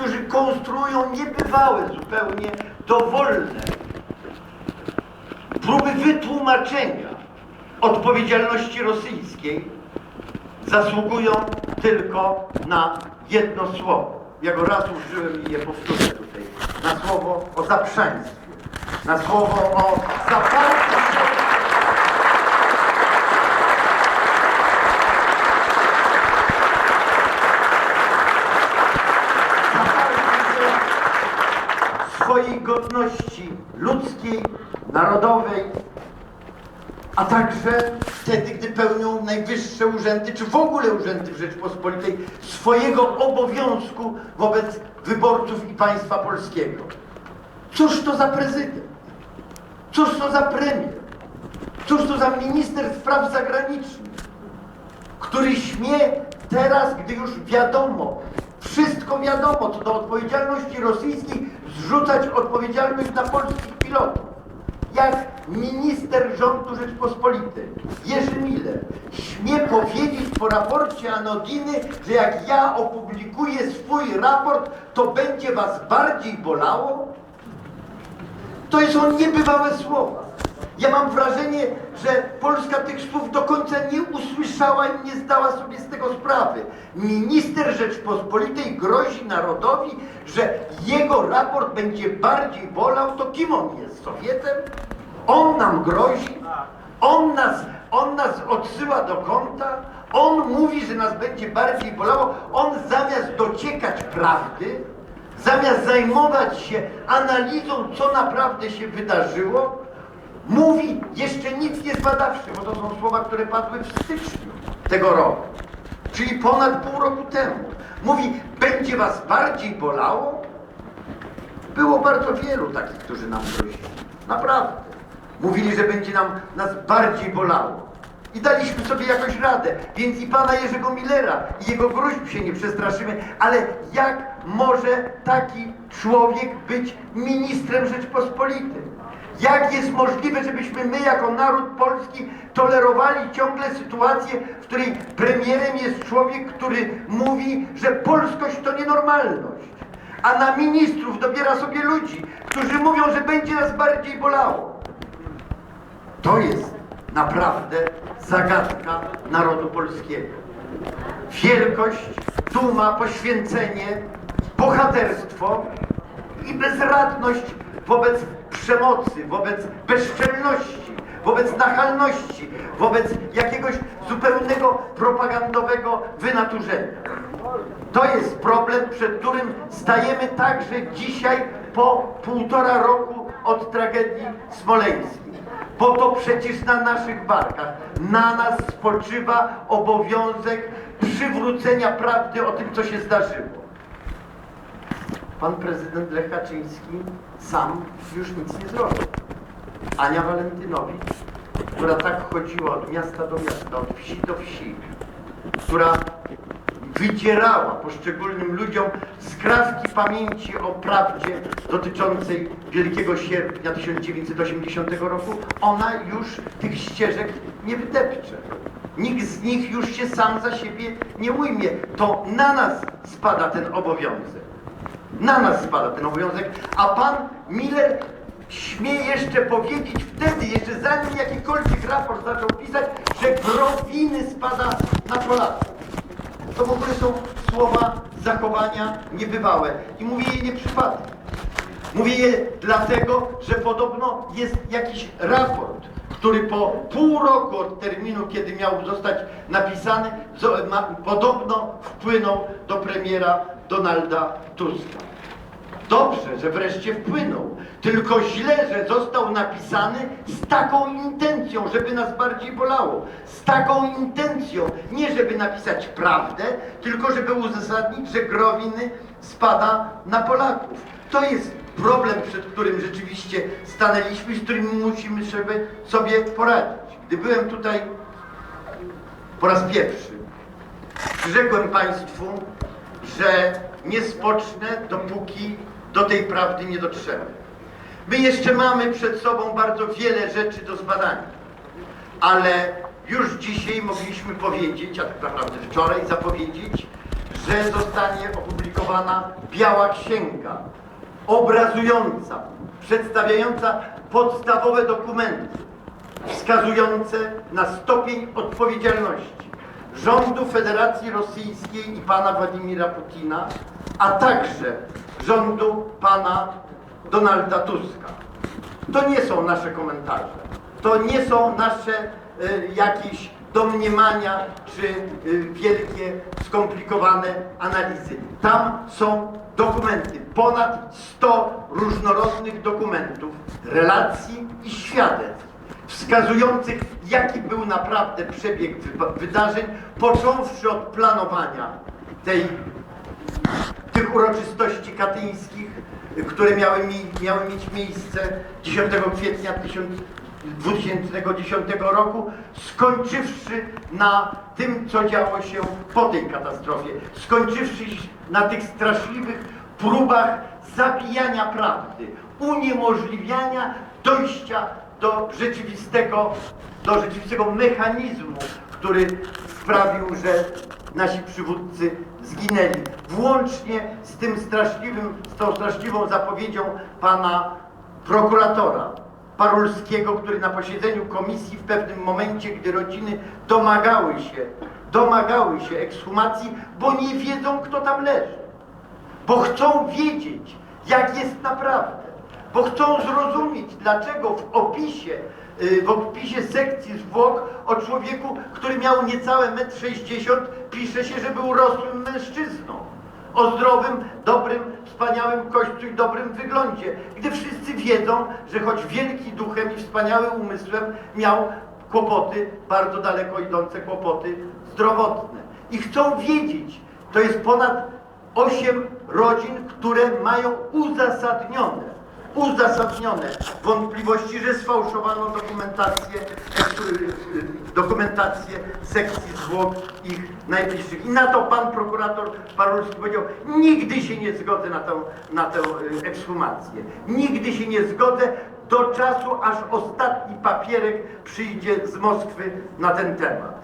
którzy konstruują niebywałe zupełnie dowolne próby wytłumaczenia odpowiedzialności rosyjskiej zasługują tylko na jedno słowo. Ja go raz użyłem i je powtórzę tutaj. Na słowo o zaprzaństwie. Na słowo o zaparciu się swojej godności ludzkiej, narodowej, a także wtedy, gdy pełnią najwyższe urzędy, czy w ogóle urzędy w Rzeczpospolitej, swojego obowiązku wobec wyborców i państwa polskiego. Cóż to za prezydent? Cóż to za premier? Cóż to za minister spraw zagranicznych? który śmie teraz, gdy już wiadomo, wszystko wiadomo, co do odpowiedzialności rosyjskiej, zrzucać odpowiedzialność na polskich pilotów. Jak minister rządu Rzeczpospolitej, Jerzy Miller, śmie powiedzieć po raporcie Anodiny, że jak ja opublikuję swój raport, to będzie was bardziej bolało? To są niebywałe słowa. Ja mam wrażenie, że Polska tych słów do końca nie usłyszała i nie zdała sobie z tego sprawy. Minister Rzeczpospolitej grozi narodowi, że jego raport będzie bardziej bolał. To kim on jest? Sowietem? On nam grozi? On nas, on nas odsyła do kąta? On mówi, że nas będzie bardziej bolało? On zamiast dociekać prawdy, zamiast zajmować się analizą, co naprawdę się wydarzyło, mówi jeszcze nic nie zbadawszy, bo to są słowa, które padły w styczniu tego roku, czyli ponad pół roku temu. Mówi, będzie was bardziej bolało? Było bardzo wielu takich, którzy nam grozili. Naprawdę. Mówili, że będzie nam nas bardziej bolało. I daliśmy sobie jakoś radę, więc i pana Jerzego Millera i jego gruźb się nie przestraszymy, ale jak może taki człowiek być ministrem Rzeczpospolitej? Jak jest możliwe, żebyśmy my jako naród polski tolerowali ciągle sytuację, w której premierem jest człowiek, który mówi, że polskość to nienormalność, a na ministrów dobiera sobie ludzi, którzy mówią, że będzie nas bardziej bolało. To jest naprawdę zagadka narodu polskiego. Wielkość, duma, poświęcenie, bohaterstwo i bezradność wobec przemocy, wobec bezczelności, wobec nachalności, wobec jakiegoś zupełnego propagandowego wynaturzenia. To jest problem, przed którym stajemy także dzisiaj po półtora roku od tragedii smoleńskiej. Bo to przecież na naszych barkach, na nas spoczywa obowiązek przywrócenia prawdy o tym, co się zdarzyło. Pan prezydent Lech Kaczyński sam już nic nie zrobił. Ania Walentynowicz, która tak chodziła od miasta do miasta, od wsi do wsi, która wydzierała poszczególnym ludziom skrawki pamięci o prawdzie dotyczącej Wielkiego Sierpnia 1980 roku, ona już tych ścieżek nie wydepcze. Nikt z nich już się sam za siebie nie ujmie. To na nas spada ten obowiązek. Na nas spada ten obowiązek, a pan Miller śmie jeszcze powiedzieć wtedy, jeszcze zanim jakikolwiek raport zaczął pisać, że growiny spada na Polaków. To w ogóle są słowa zachowania niebywałe. I mówię je nie przypadkiem. Mówię je dlatego, że podobno jest jakiś raport, który po pół roku od terminu, kiedy miał zostać napisany, podobno wpłynął do premiera Donalda Tuska. Dobrze, że wreszcie wpłynął. Tylko źle, że został napisany z taką intencją, żeby nas bardziej bolało. Z taką intencją, nie żeby napisać prawdę, tylko żeby uzasadnić, że growiny spada na Polaków. To jest problem, przed którym rzeczywiście stanęliśmy, z którym musimy sobie, poradzić. Gdy byłem tutaj po raz pierwszy, przyrzekłem Państwu, że nie spocznę, dopóki do tej prawdy nie dotrzemy. My jeszcze mamy przed sobą bardzo wiele rzeczy do zbadania, ale już dzisiaj mogliśmy powiedzieć, a tak naprawdę wczoraj zapowiedzieć, że zostanie opublikowana Biała Księga, obrazująca, przedstawiająca podstawowe dokumenty wskazujące na stopień odpowiedzialności rządu Federacji Rosyjskiej i pana Władimira Putina, a także rządu pana Donalda Tuska. To nie są nasze komentarze, to nie są nasze y, jakieś domniemania czy y, wielkie, skomplikowane analizy. Tam są dokumenty, ponad 100 różnorodnych dokumentów, relacji i świadectw wskazujących, jaki był naprawdę przebieg wy- wydarzeń, począwszy od planowania tej tych uroczystości katyńskich, które miały, mi, miały mieć miejsce 10 kwietnia 2010 roku, skończywszy na tym, co działo się po tej katastrofie, skończywszy na tych straszliwych próbach zabijania prawdy, uniemożliwiania dojścia do rzeczywistego, do rzeczywistego mechanizmu, który sprawił, że nasi przywódcy zginęli. Włącznie z tym straszliwym, z tą straszliwą zapowiedzią pana prokuratora Parulskiego, który na posiedzeniu komisji w pewnym momencie, gdy rodziny domagały się, domagały się ekshumacji, bo nie wiedzą, kto tam leży. Bo chcą wiedzieć, jak jest naprawdę. Bo chcą zrozumieć, dlaczego w opisie, w opisie sekcji zwłok o człowieku, który miał niecałe 1,60 m, pisze się, że był rosłym mężczyzną. O zdrowym, dobrym, wspaniałym kośćcu i dobrym wyglądzie. Gdy wszyscy wiedzą, że choć wielki duchem i wspaniałym umysłem miał kłopoty, bardzo daleko idące kłopoty zdrowotne. I chcą wiedzieć, to jest ponad osiem rodzin, które mają uzasadnione, uzasadnione wątpliwości, że sfałszowano dokumentację, e, dokumentację sekcji zwłok ich najbliższych. I na to pan prokurator Parulski powiedział, nigdy się nie zgodzę na tę, na tę e, ekshumację. Nigdy się nie zgodzę do czasu, aż ostatni papierek przyjdzie z Moskwy na ten temat.